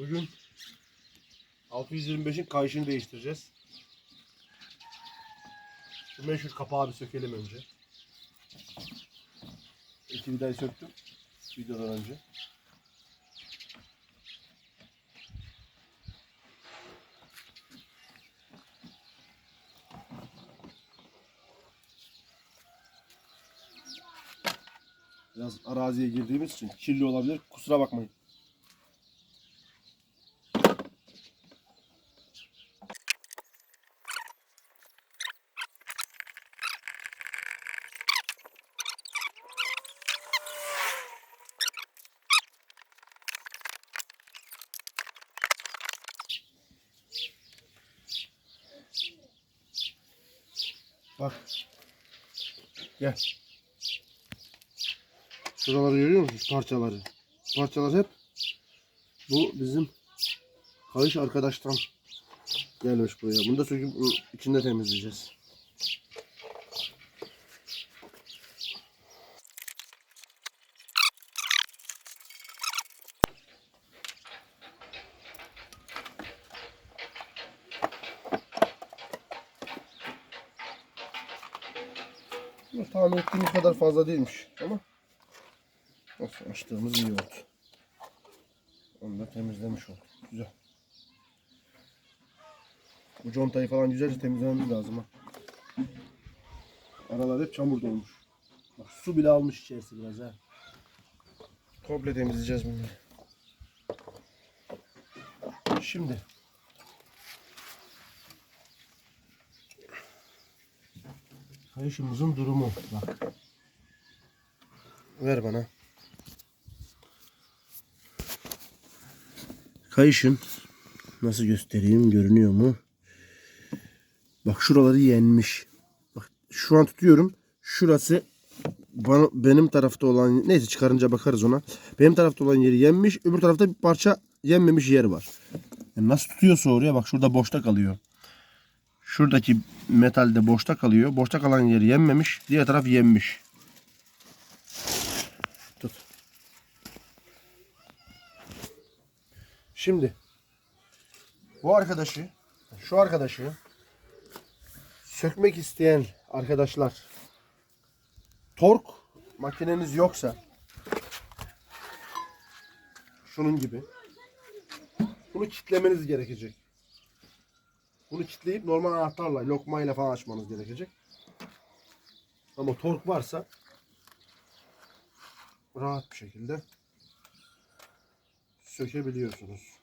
Bugün 625'in kayışını değiştireceğiz. Şu meşhur kapağı bir sökelim önce. İki vidayı söktüm videodan önce. Biraz araziye girdiğimiz için kirli olabilir. Kusura bakmayın. Bak. Gel. Şuraları görüyor musunuz? Parçaları. Parçalar hep bu bizim kayış arkadaştan gelmiş buraya. Bunu da söküp içinde temizleyeceğiz. Tahmin ettiğim kadar fazla değilmiş ama Olsun açtığımız iyi oldu. Onu da temizlemiş olduk. Güzel. Bu contayı falan güzelce temizlememiz lazım ha. Aralar hep çamur dolmuş. Bak su bile almış içerisi biraz ha. Komple temizleyeceğiz bunları. Şimdi kayışımızın durumu bak. Ver bana. Kayışın nasıl göstereyim görünüyor mu? Bak şuraları yenmiş. Bak şu an tutuyorum. Şurası bana, benim tarafta olan neyse çıkarınca bakarız ona. Benim tarafta olan yeri yenmiş. Öbür tarafta bir parça yenmemiş yer var. Yani nasıl tutuyorsa oraya bak şurada boşta kalıyor. Şuradaki metalde boşta kalıyor. Boşta kalan yeri yenmemiş. Diğer taraf yenmiş. Şimdi bu arkadaşı, şu arkadaşı sökmek isteyen arkadaşlar tork makineniz yoksa şunun gibi bunu kitlemeniz gerekecek. Bunu kitleyip normal anahtarla, lokmayla falan açmanız gerekecek. Ama tork varsa rahat bir şekilde sökebiliyorsunuz.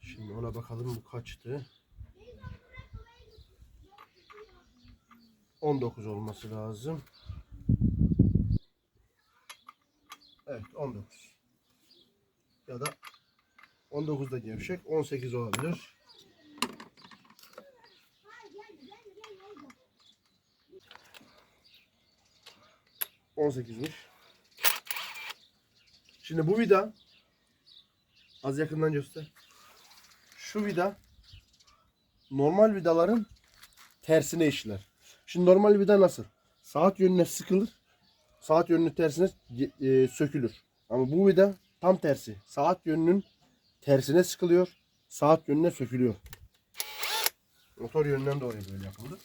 Şimdi ona bakalım bu kaçtı. 19 olması lazım. Evet 19. Ya da 19 da gevşek. 18 olabilir. On sekizmiş. Şimdi bu vida az yakından göster. Şu vida normal vidaların tersine işler. Şimdi normal vida nasıl? Saat yönüne sıkılır. Saat yönünün tersine e, sökülür. Ama bu vida tam tersi. Saat yönünün tersine sıkılıyor. Saat yönüne sökülüyor. Motor yönünden doğru böyle yapıldı.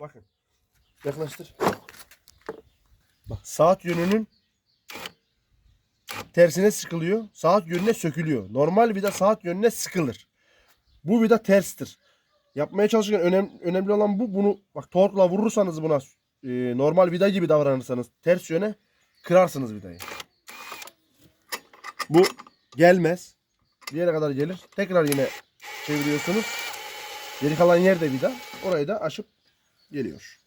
Bakın. Yaklaştır. Bak saat yönünün tersine sıkılıyor. Saat yönüne sökülüyor. Normal vida saat yönüne sıkılır. Bu vida terstir. Yapmaya çalışırken önemli, önemli olan bu. Bunu bak torkla vurursanız buna e, normal vida gibi davranırsanız ters yöne kırarsınız vidayı. Bu gelmez. Bir yere kadar gelir. Tekrar yine çeviriyorsunuz. Geri kalan yer de vida. Orayı da aşıp geliyor.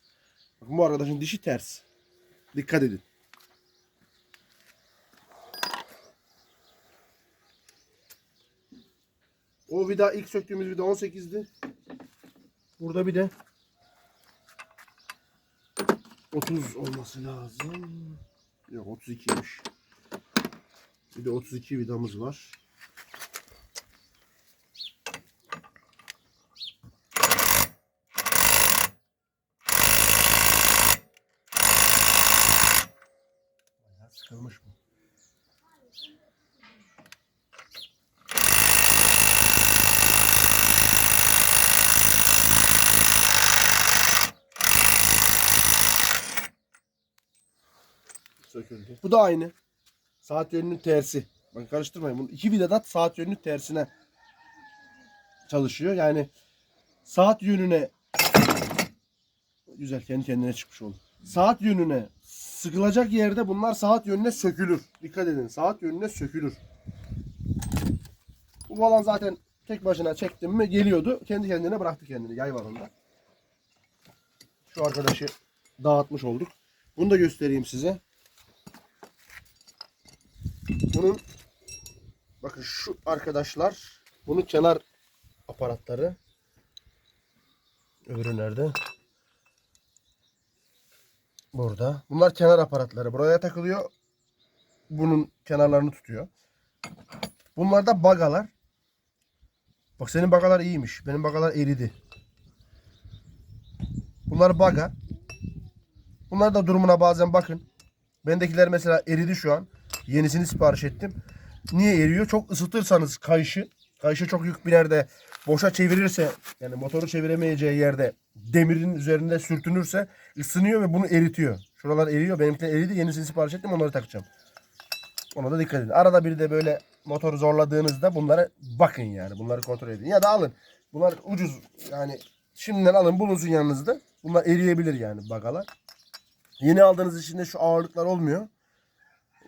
Bakın bu arkadaşın dişi ters. Dikkat edin. O vida ilk söktüğümüz vida 18'di. Burada bir de 30 olması lazım. Yok 32'ymiş. Bir de 32 vidamız var. Sıkılmış mı? Söküldü. Bu da aynı. Saat yönünün tersi. Bakın karıştırmayın. Bunu iki vidadat saat yönünün tersine çalışıyor. Yani saat yönüne güzel kendi kendine çıkmış oldu. Saat yönüne sıkılacak yerde bunlar saat yönüne sökülür. Dikkat edin. Saat yönüne sökülür. Bu falan zaten tek başına çektim mi geliyordu. Kendi kendine bıraktı kendini yay var onda. Şu arkadaşı dağıtmış olduk. Bunu da göstereyim size. Bunun bakın şu arkadaşlar bunun kenar aparatları. Öbürü nerede? Burada. Bunlar kenar aparatları. Buraya takılıyor. Bunun kenarlarını tutuyor. Bunlar da bagalar. Bak senin bagalar iyiymiş. Benim bagalar eridi. Bunlar baga. Bunlar da durumuna bazen bakın. Bendekiler mesela eridi şu an. Yenisini sipariş ettim. Niye eriyor? Çok ısıtırsanız kayışı, kayışı çok yük biner de boşa çevirirse yani motoru çeviremeyeceği yerde demirin üzerinde sürtünürse ısınıyor ve bunu eritiyor. Şuralar eriyor. Benimkiler eridi. Yenisini sipariş ettim. Onları takacağım. Ona da dikkat edin. Arada bir de böyle motoru zorladığınızda bunlara bakın yani. Bunları kontrol edin. Ya da alın. Bunlar ucuz. Yani şimdiden alın bulunsun yanınızda. Bunlar eriyebilir yani bagalar. Yeni aldığınız için de şu ağırlıklar olmuyor.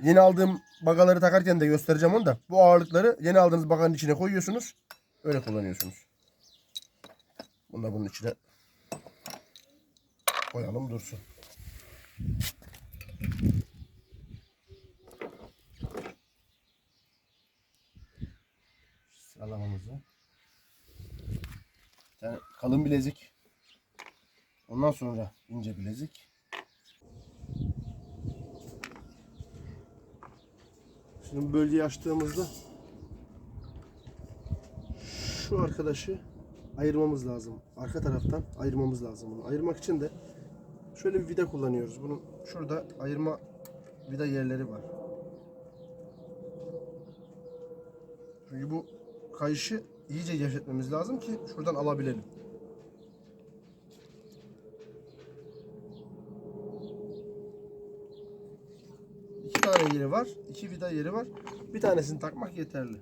Yeni aldığım bagaları takarken de göstereceğim onu da. Bu ağırlıkları yeni aldığınız baganın içine koyuyorsunuz. Öyle kullanıyorsunuz. Bunu da bunun içine koyalım dursun. Sıralamamızı. Bir tane kalın bilezik. Ondan sonra ince bilezik. Şimdi bölgeyi açtığımızda şu arkadaşı ayırmamız lazım. Arka taraftan ayırmamız lazım bunu. Ayırmak için de şöyle bir vida kullanıyoruz. Bunun şurada ayırma vida yerleri var. Çünkü bu kayışı iyice gevşetmemiz lazım ki şuradan alabilelim. İki tane yeri var. iki vida yeri var. Bir tanesini takmak yeterli.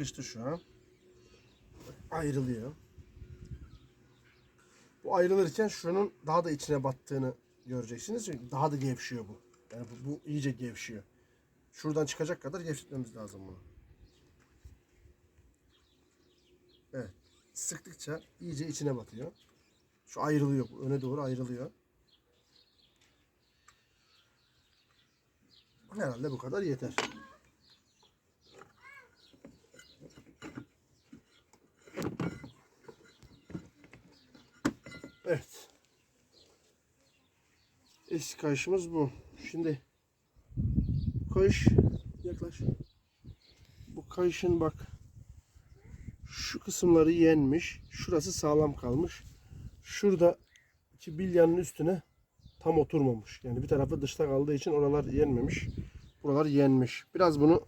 Sıkıştı şu an. Ayrılıyor. Bu ayrılırken şunun daha da içine battığını göreceksiniz. Çünkü daha da gevşiyor bu. Yani bu, bu iyice gevşiyor. Şuradan çıkacak kadar gevşetmemiz lazım bunu. Evet. Sıktıkça iyice içine batıyor. Şu ayrılıyor. bu Öne doğru ayrılıyor. Herhalde bu kadar yeter. Evet. Eski kayışımız bu. Şimdi kayış yaklaş. Bu kayışın bak şu kısımları yenmiş. Şurası sağlam kalmış. Şurada iki bilyanın üstüne tam oturmamış. Yani bir tarafı dışta kaldığı için oralar yenmemiş. Buralar yenmiş. Biraz bunu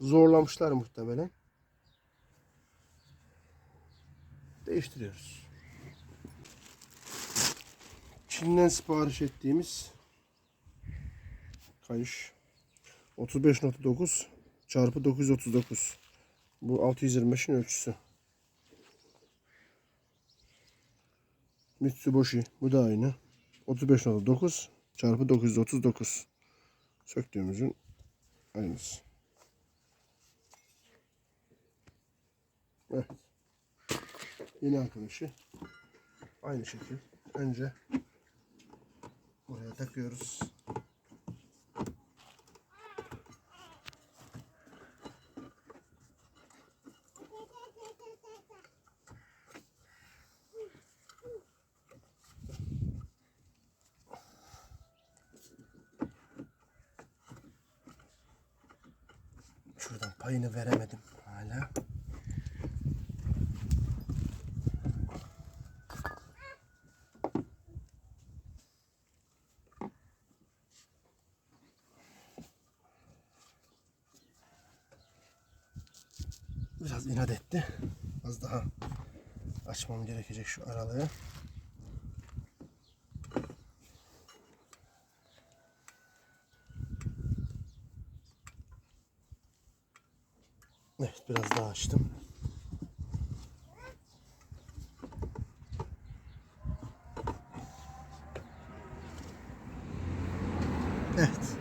zorlamışlar muhtemelen. Değiştiriyoruz. Çin'den sipariş ettiğimiz kayış 35.9 çarpı 939 bu 625'in ölçüsü. Mitsubishi bu da aynı. 35.9 çarpı 939 söktüğümüzün aynısı. Evet. Yine arkadaşı. Aynı şekil. Önce Buraya takıyoruz. Biraz inat etti. Az daha açmam gerekecek şu aralığı. Evet biraz daha açtım. Evet.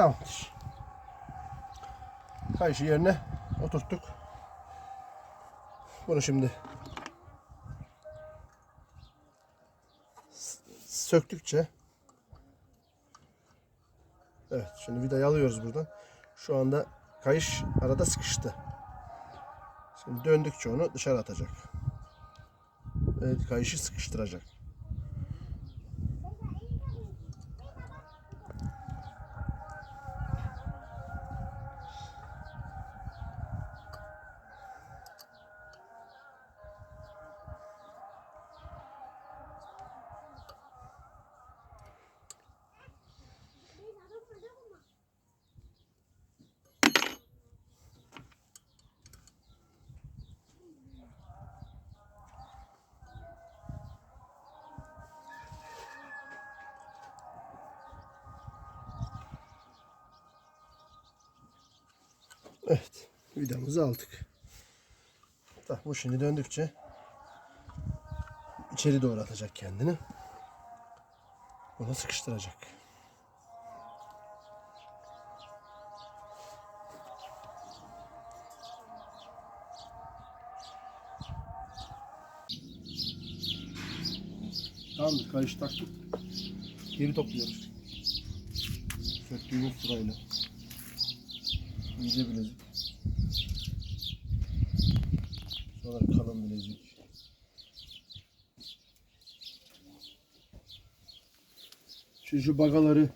Tamamdır. Kayışı yerine oturttuk. Bunu şimdi söktükçe Evet şimdi vidayı alıyoruz buradan. Şu anda kayış arada sıkıştı. Şimdi döndükçe onu dışarı atacak. Ve kayışı sıkıştıracak. Evet. Vidamızı aldık. Tamam, bu şimdi döndükçe içeri doğru atacak kendini. Bunu sıkıştıracak. Tamamdır. Kayış taktık. Geri topluyoruz. Söktüğümüz sırayla. İnce bilezik. Sonra kalın bilezik. Şu, şu bagaları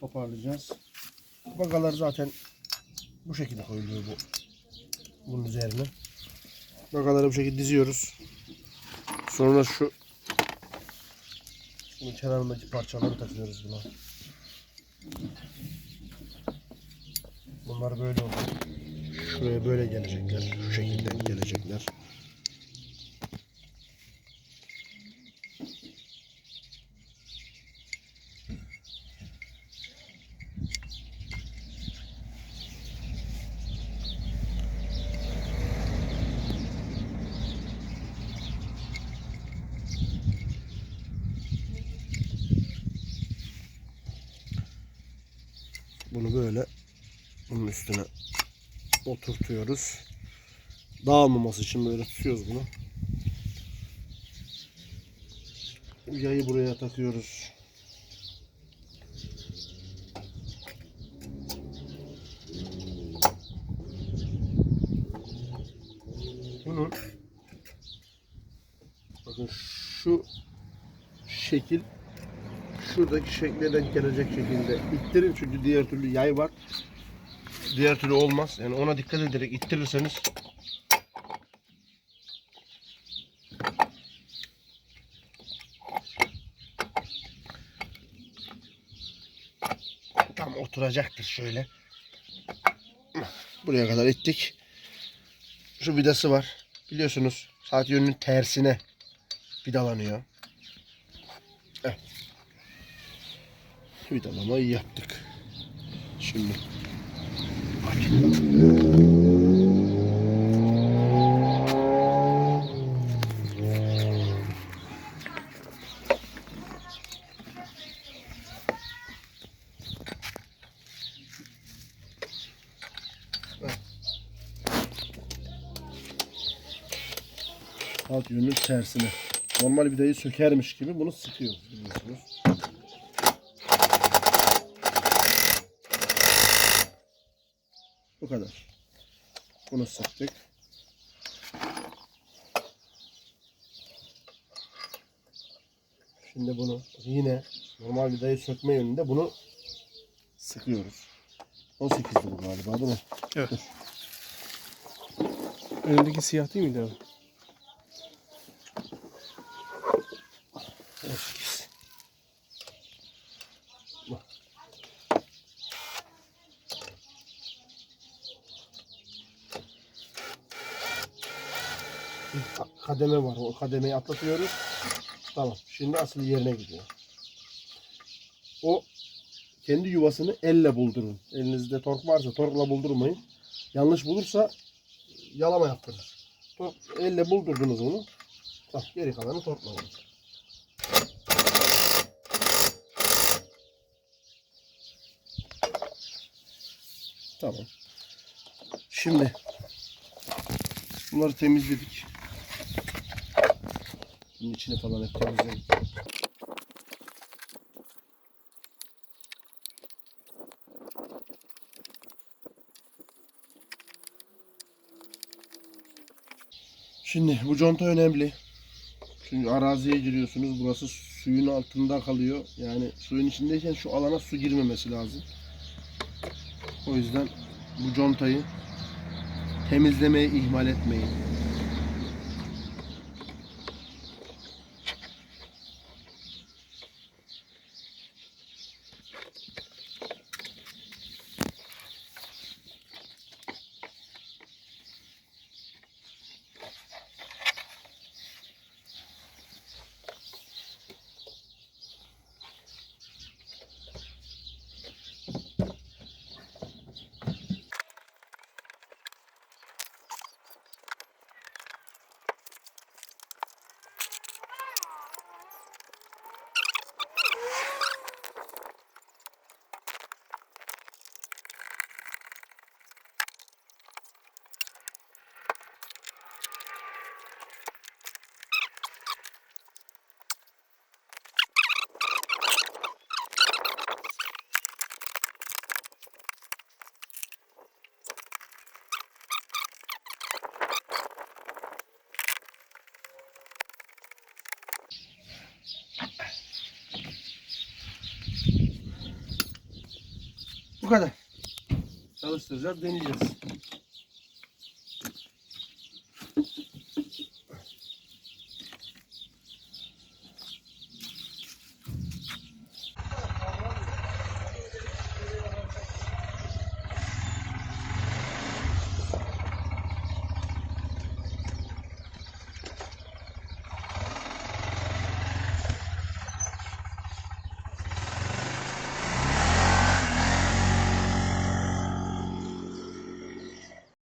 toparlayacağız. Bagalar zaten bu şekilde koyuluyor bu. Bunun üzerine. Bagaları bu şekilde diziyoruz. Sonra şu bunun kenarındaki parçaları takıyoruz buna. Bunlar böyle olur. Şuraya böyle gelecekler. Şu şekilde gelecekler. Bunu böyle bunun üstüne oturtuyoruz. Dağılmaması için böyle tutuyoruz bunu. Yayı buraya takıyoruz. Bunun bakın şu şekil şuradaki şekle denk gelecek şekilde ittirin çünkü diğer türlü yay var. Diğer türlü olmaz. Yani ona dikkat ederek ittirirseniz tam oturacaktır şöyle. Buraya kadar ittik. Şu vidası var. Biliyorsunuz saat yönünün tersine vidalanıyor. Evet. Vidalamayı yaptık. Şimdi alt yönünün tersine. Normal vidayı sökermiş gibi bunu sıkıyoruz biliyorsunuz. Bu kadar. Bunu sıktık. Şimdi bunu yine normal vidayı sökme yönünde bunu sıkıyoruz. 18'di bu galiba değil mi? Evet. Dur. Önündeki siyah değil miydi abi? Evet. Kademe var. O kademeyi atlatıyoruz. Tamam. Şimdi asıl yerine gidiyor. O kendi yuvasını elle buldurun. Elinizde tork varsa torkla buldurmayın. Yanlış bulursa yalama yaptırır. Tork, elle buldurdunuz onu. Bak geri kalanı torkla olacak. Tamam. Şimdi bunları temizledik. Bunun içine falan hep temizledik. Şimdi bu conta önemli. Çünkü araziye giriyorsunuz. Burası suyun altında kalıyor. Yani suyun içindeyken şu alana su girmemesi lazım. O yüzden bu contayı temizlemeyi ihmal etmeyin. Bu kadar. Çalıştıracağız, deneyeceğiz.